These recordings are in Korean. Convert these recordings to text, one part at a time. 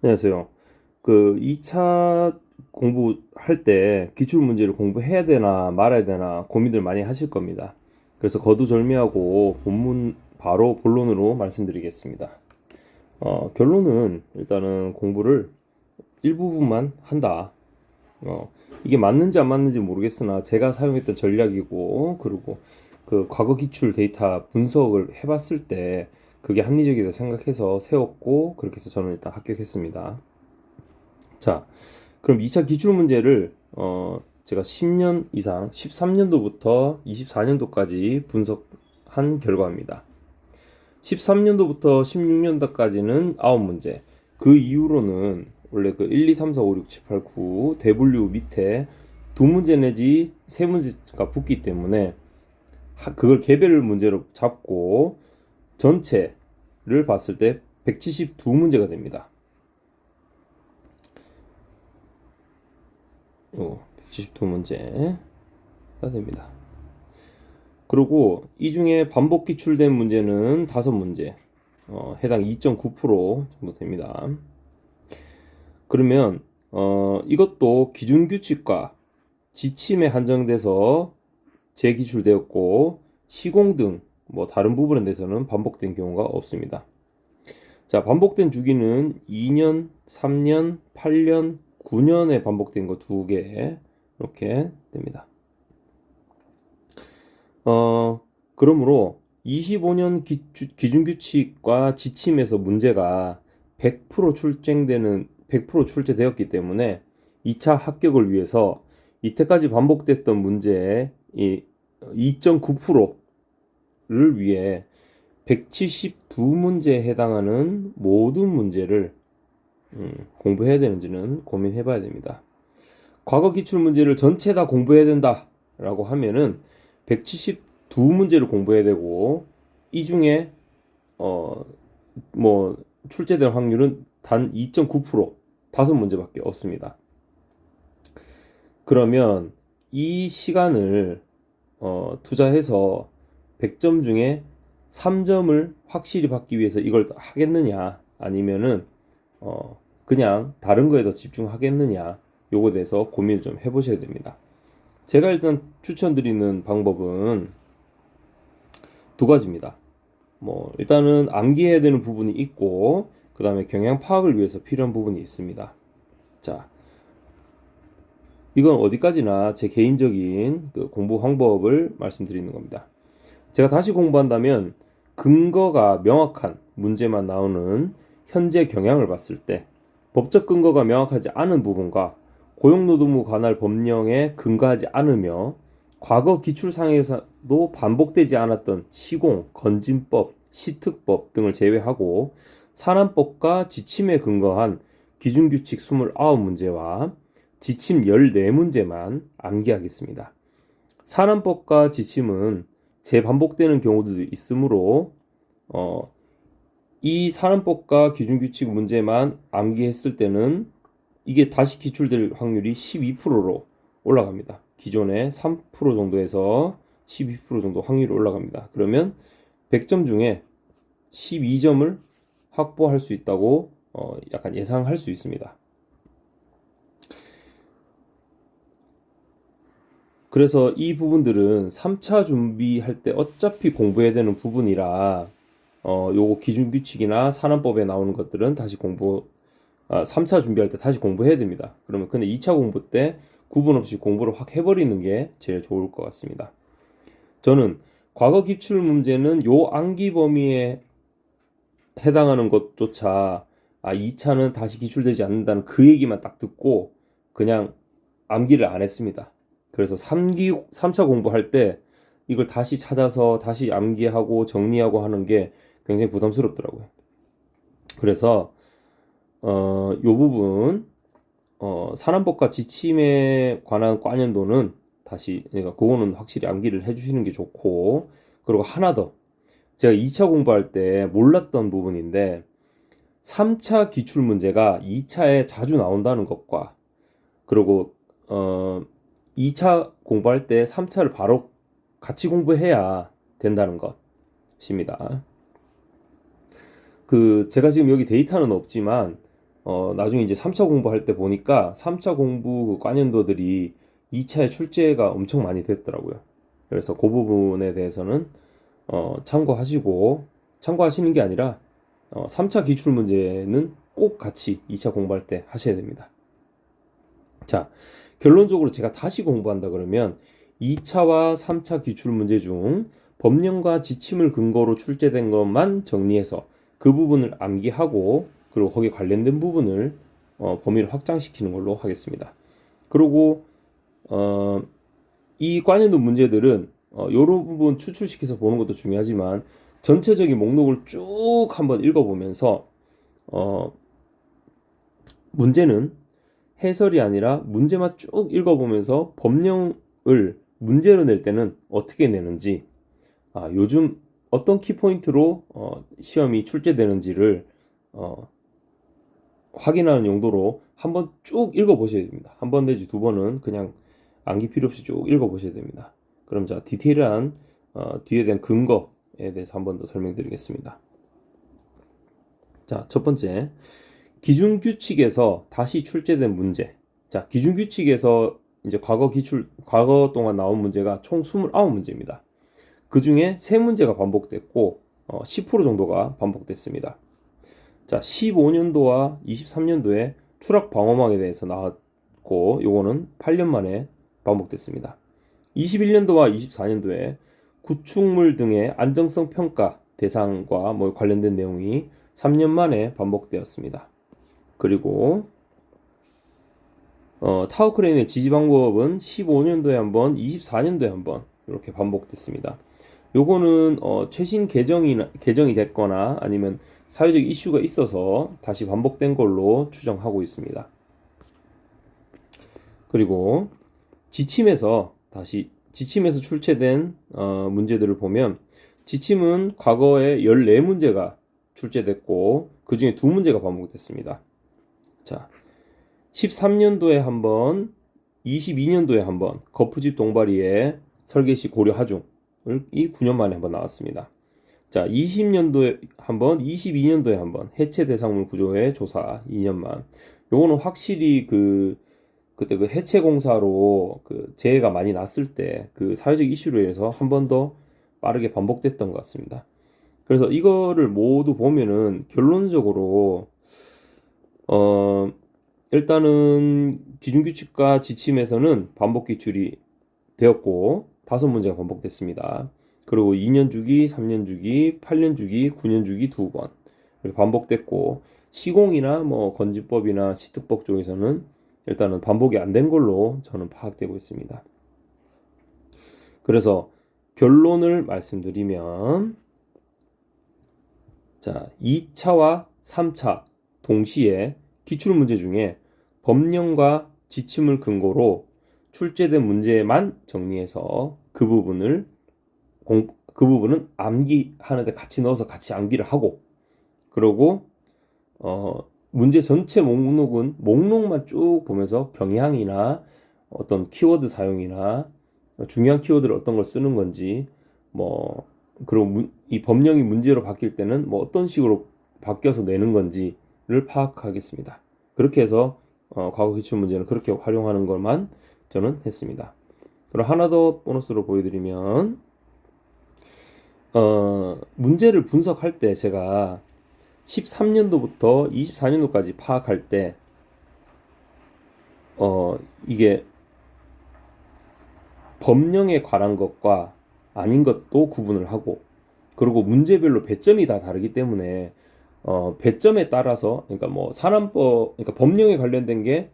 안녕하세요. 그 2차 공부할 때 기출 문제를 공부해야 되나 말아야 되나 고민들 많이 하실 겁니다. 그래서 거두절미하고 본문 바로 본론으로 말씀드리겠습니다. 어, 결론은 일단은 공부를 일부분만 한다. 어, 이게 맞는지 안 맞는지 모르겠으나 제가 사용했던 전략이고 그리고 그 과거 기출 데이터 분석을 해봤을 때 그게 합리적이다 생각해서 세웠고 그렇게 해서 저는 일단 합격했습니다. 자, 그럼 2차 기출 문제를 어 제가 10년 이상 13년도부터 24년도까지 분석한 결과입니다. 13년도부터 16년도까지는 9문제. 그 이후로는 원래 그 1, 2, 3, 4, 5, 6, 7, 8, 9 대분류 밑에 두 문제 내지 세 문제가 붙기 때문에 하- 그걸 개별 문제로 잡고 전체를 봤을 때 172문제가 됩니다. 요 172문제가 됩니다. 그리고 이 중에 반복 기출된 문제는 다섯 문제, 어, 해당 2.9% 정도 됩니다. 그러면 어, 이것도 기준 규칙과 지침에 한정돼서 재기출되었고 시공 등 뭐 다른 부분에 대해서는 반복된 경우가 없습니다. 자, 반복된 주기는 2년, 3년, 8년, 9년에 반복된 거 두 개 이렇게 됩니다. 어, 그러므로 25년 기, 기준 규칙과 지침에서 문제가 100% 출제되는 100% 출제되었기 때문에 2차 합격을 위해서 이때까지 반복됐던 문제의 이2.9% 를 위해 172문제에 해당하는 모든 문제를 음, 공부해야 되는지는 고민해 봐야 됩니다. 과거 기출 문제를 전체 다 공부해야 된다 라고 하면은 172문제를 공부해야 되고 이 중에 어 뭐 출제될 확률은 단 2.9% 다섯 문제밖에 없습니다. 그러면 이 시간을 어, 투자해서 100점 중에 3점을 확실히 받기 위해서 이걸 하겠느냐 아니면은 어, 그냥 다른 거에 더 집중하겠느냐 요거에 대해서 고민을 좀 해보셔야 됩니다. 제가 일단 추천드리는 방법은 두 가지입니다. 뭐 일단은 암기해야 되는 부분이 있고 그 다음에 경향 파악을 위해서 필요한 부분이 있습니다. 자, 이건 어디까지나 제 개인적인 그 공부 방법을 말씀드리는 겁니다. 제가 다시 공부한다면 근거가 명확한 문제만 나오는 현재 경향을 봤을 때 법적 근거가 명확하지 않은 부분과 고용노동부 관할 법령에 근거하지 않으며 과거 기출상에서도 반복되지 않았던 시공, 건진법, 시특법 등을 제외하고 산안법과 지침에 근거한 기준규칙 29문제와 지침 14문제만 암기하겠습니다. 산안법과 지침은 재반복되는 경우도 있으므로 어, 이 산안법과 기준규칙 문제만 암기했을 때는 이게 다시 기출될 확률이 12%로 올라갑니다. 기존의 3% 정도에서 12% 정도 확률이 올라갑니다. 그러면 100점 중에 12점을 확보할 수 있다고 어, 약간 예상할 수 있습니다. 그래서 이 부분들은 3차 준비할 때 어차피 공부해야 되는 부분이라 어, 요거 기준 규칙이나 산업법에 나오는 것들은 다시 공부 아, 3차 준비할 때 다시 공부해야 됩니다. 그러면 근데 2차 공부 때 구분 없이 공부를 확 해버리는 게 제일 좋을 것 같습니다. 저는 과거 기출 문제는 요 암기 범위에 해당하는 것조차 아 2차는 다시 기출되지 않는다는 그 얘기만 딱 듣고 그냥 암기를 안 했습니다. 그래서 3기 3차 공부할 때 이걸 다시 찾아서 다시 암기하고 정리하고 하는 게 굉장히 부담스럽더라고요. 그래서 어, 요 부분 어, 산안법과 지침에 관한 관연도는 다시 그러니까 그거는 확실히 암기를 해 주시는 게 좋고 그리고 하나 더 제가 2차 공부할 때 몰랐던 부분인데 3차 기출 문제가 2차에 자주 나온다는 것과 그리고 어 2차 공부할 때 3차를 바로 같이 공부해야 된다는 것입니다. 그 제가 지금 여기 데이터는 없지만 어, 나중에 이제 3차 공부할 때 보니까 3차 공부 그 관연도들이 2차에 출제가 엄청 많이 됐더라고요. 그래서 그 부분에 대해서는 어, 참고하시고 참고하시는 게 아니라 어, 3차 기출 문제는 꼭 같이 2차 공부할 때 하셔야 됩니다. 자, 결론적으로 제가 다시 공부한다 그러면 2차와 3차 기출 문제 중 법령과 지침을 근거로 출제된 것만 정리해서 그 부분을 암기하고 그리고 거기에 관련된 부분을 어, 범위를 확장시키는 걸로 하겠습니다. 그리고 어, 이 관련된 문제들은 어, 이런 부분 추출시켜서 보는 것도 중요하지만 전체적인 목록을 쭉 한번 읽어보면서 어, 문제는 해설이 아니라 문제만 쭉 읽어보면서 법령을 문제로 낼 때는 어떻게 내는지 아, 요즘 어떤 키포인트로 어, 시험이 출제되는지를 어, 확인하는 용도로 한번 쭉 읽어보셔야 됩니다. 한 번 내지 두 번은 그냥 암기 필요 없이 쭉 읽어보셔야 됩니다. 그럼 자 디테일한 어, 뒤에 대한 근거에 대해서 한 번 더 설명드리겠습니다. 자, 첫 번째 기준 규칙에서 다시 출제된 문제. 자, 기준 규칙에서 이제 과거 기출 과거 동안 나온 문제가 총 29문제입니다. 그 중에 세 문제가 반복됐고 어, 10% 정도가 반복됐습니다. 자, 15년도와 23년도에 추락 방어막에 대해서 나왔고 요거는 8년 만에 반복됐습니다. 21년도와 24년도에 구축물 등의 안정성 평가 대상과 뭐 관련된 내용이 3년 만에 반복되었습니다. 그리고 어, 타워 크레인의 지지 방법은 15년도에 한 번, 24년도에 한번 이렇게 반복됐습니다. 요거는 어, 최신 개정이 개정이 됐거나 아니면 사회적 이슈가 있어서 다시 반복된 걸로 추정하고 있습니다. 그리고 지침에서 다시 지침에서 출제된 어, 문제들을 보면 지침은 과거에 14문제가 출제됐고 그 중에 두 문제가 반복됐습니다. 자, 13년도에 한 번, 22년도에 한 번, 거푸집 동바리의 설계시 고려 하중을 이 9년 만에 한 번 나왔습니다. 자, 20년도에 한 번, 22년도에 한 번, 해체 대상물 구조의 조사 2년만. 요거는 확실히 그, 그때 그 해체 공사로 그 재해가 많이 났을 때 그 사회적 이슈로 인해서 한 번 더 빠르게 반복됐던 것 같습니다. 그래서 이거를 모두 보면은 결론적으로, 어, 일단은 기준규칙과 지침에서는 반복 기출이 되었고, 다섯 문제가 반복됐습니다. 그리고 2년 주기, 3년 주기, 8년 주기, 9년 주기 두 번. 반복됐고, 시공이나 뭐 건지법이나 시특법 쪽에서는 일단은 반복이 안 된 걸로 저는 파악되고 있습니다. 그래서 결론을 말씀드리면, 자, 2차와 3차 동시에 기출문제 중에 법령과 지침을 근거로 출제된 문제만 정리해서 그 부분을 공, 그 부분은 암기하는데 같이 넣어서 같이 암기를 하고 그러고 어, 문제 전체 목록은 목록만 쭉 보면서 경향이나 어떤 키워드 사용이나 중요한 키워드를 어떤 걸 쓰는 건지 뭐 그리고 문, 이 법령이 문제로 바뀔 때는 뭐 어떤 식으로 바뀌어서 내는 건지 를 파악하겠습니다. 그렇게 해서 어, 과거 기출 문제는 그렇게 활용하는 것만 저는 했습니다. 그럼 하나 더 보너스로 보여드리면 어, 문제를 분석할 때 제가 13년도부터 24년도까지 파악할 때, 어, 이게 법령에 관한 것과 아닌 것도 구분을 하고, 그리고 문제별로 배점이 다 다르기 때문에, 어, 배점에 따라서, 그러니까 뭐, 산안법, 그러니까 법령에 관련된 게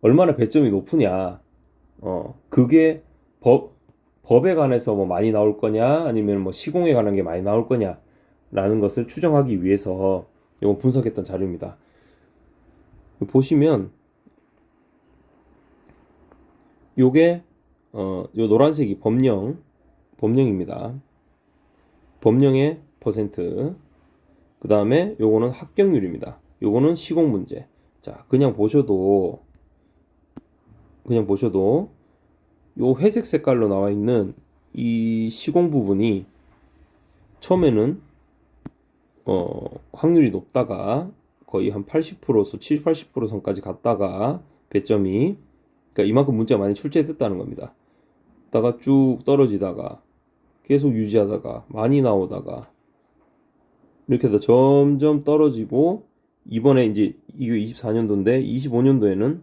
얼마나 배점이 높으냐, 어, 그게 법, 법에 관해서 뭐 많이 나올 거냐 아니면 뭐 시공에 관한 게 많이 나올 거냐라는 것을 추정하기 위해서 이거 분석했던 자료입니다. 보시면 요게 어, 요 노란색이 법령 법령입니다. 법령의 퍼센트 그 다음에 요거는 합격률입니다. 요거는 시공 문제. 자, 그냥 보셔도 그냥 보셔도 요 회색 색깔로 나와 있는 이 시공 부분이 처음에는 어, 확률이 높다가 거의 한 80%서 70, 80% 선까지 갔다가 배점이 그러니까 이만큼 문제가 많이 출제됐다는 겁니다. 다가 쭉 떨어지다가 계속 유지하다가 많이 나오다가 이렇게 해서 점점 떨어지고 이번에 이제 이게 24년도인데 25년도에는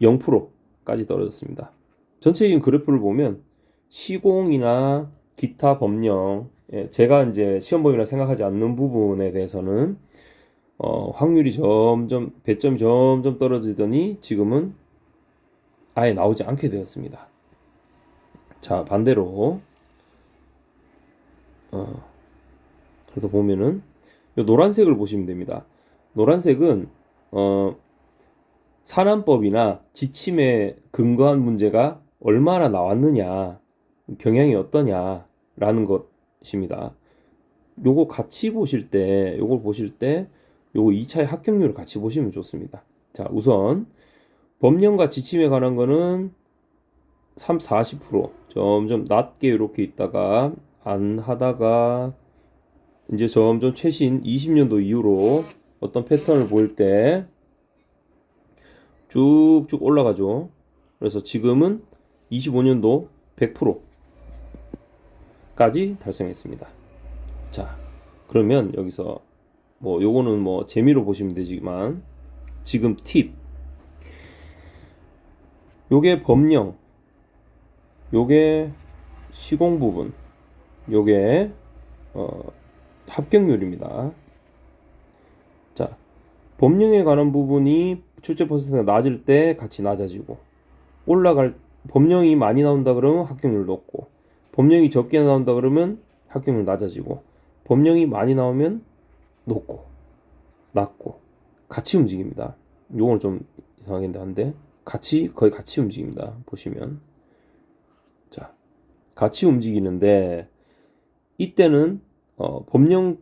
0%까지 떨어졌습니다. 전체적인 그래프를 보면 시공이나 기타 법령 예, 제가 이제 시험 범위라 생각하지 않는 부분에 대해서는 어, 확률이 점점 배점이 점점 떨어지더니 지금은 아예 나오지 않게 되었습니다. 자 반대로 그래서 보면은 이 노란색을 보시면 됩니다. 노란색은 어, 산안법이나 지침에 근거한 문제가 얼마나 나왔느냐, 경향이 어떠냐라는 것입니다. 요거 같이 보실 때, 요걸 보실 때, 요거 2차의 합격률을 같이 보시면 좋습니다. 자, 우선 법령과 지침에 관한 거는 3, 40% 점점 낮게 이렇게 있다가 안 하다가 이제 점점 최신 20년도 이후로 어떤 패턴을 보일 때 쭉쭉 올라가죠. 그래서 지금은 25년도 100%까지 달성했습니다. 자, 그러면 여기서 뭐 요거는 뭐 재미로 보시면 되지만 지금 팁 요게 법령 요게 시공 부분 요게 어, 합격률입니다. 자, 법령에 관한 부분이 출제 퍼센트가 낮을 때 같이 낮아지고 올라갈 법령이 많이 나온다 그러면 합격률 높고 법령이 적게 나온다 그러면 합격률 낮아지고 법령이 많이 나오면 높고 낮고 같이 움직입니다. 요거는 좀 이상하긴 한데 같이 거의 같이 움직입니다. 보시면 자 같이 움직이는데 이때는 어, 법령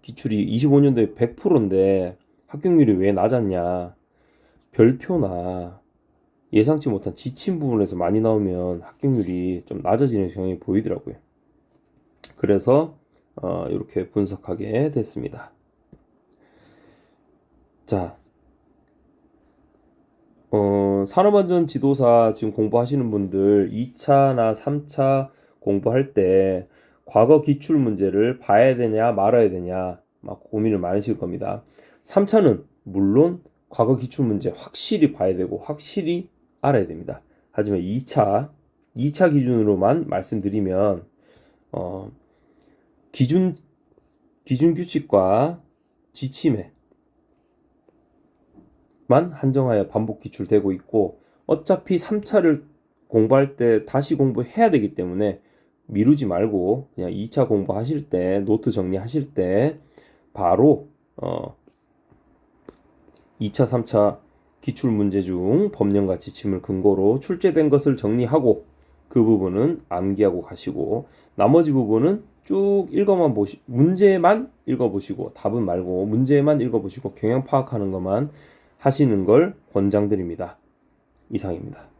기출이 25년도에 100%인데 합격률이 왜 낮았냐? 별표나 예상치 못한 지침 부분에서 많이 나오면 합격률이 좀 낮아지는 경향이 보이더라고요. 그래서 어, 이렇게 분석하게 됐습니다. 자, 어, 산업안전 지도사 지금 공부하시는 분들 2차나 3차 공부할 때 과거 기출 문제를 봐야 되냐 말아야 되냐 막 고민을 많으실 겁니다. 3차는 물론 과거 기출 문제 확실히 봐야 되고 확실히 알아야 됩니다. 하지만 2차 2차 기준으로만 말씀드리면 어, 기준 기준 규칙과 지침에 만 한정하여 반복 기출되고 있고 어차피 3차를 공부할 때 다시 공부해야 되기 때문에 미루지 말고 그냥 2차 공부하실 때 노트 정리하실 때 바로 어 2차, 3차 기출 문제 중 법령과 지침을 근거로 출제된 것을 정리하고 그 부분은 암기하고 가시고 나머지 부분은 쭉 읽어만 보시 문제만 읽어보시고 답은 말고 문제만 읽어보시고 경향 파악하는 것만 하시는 걸 권장드립니다. 이상입니다.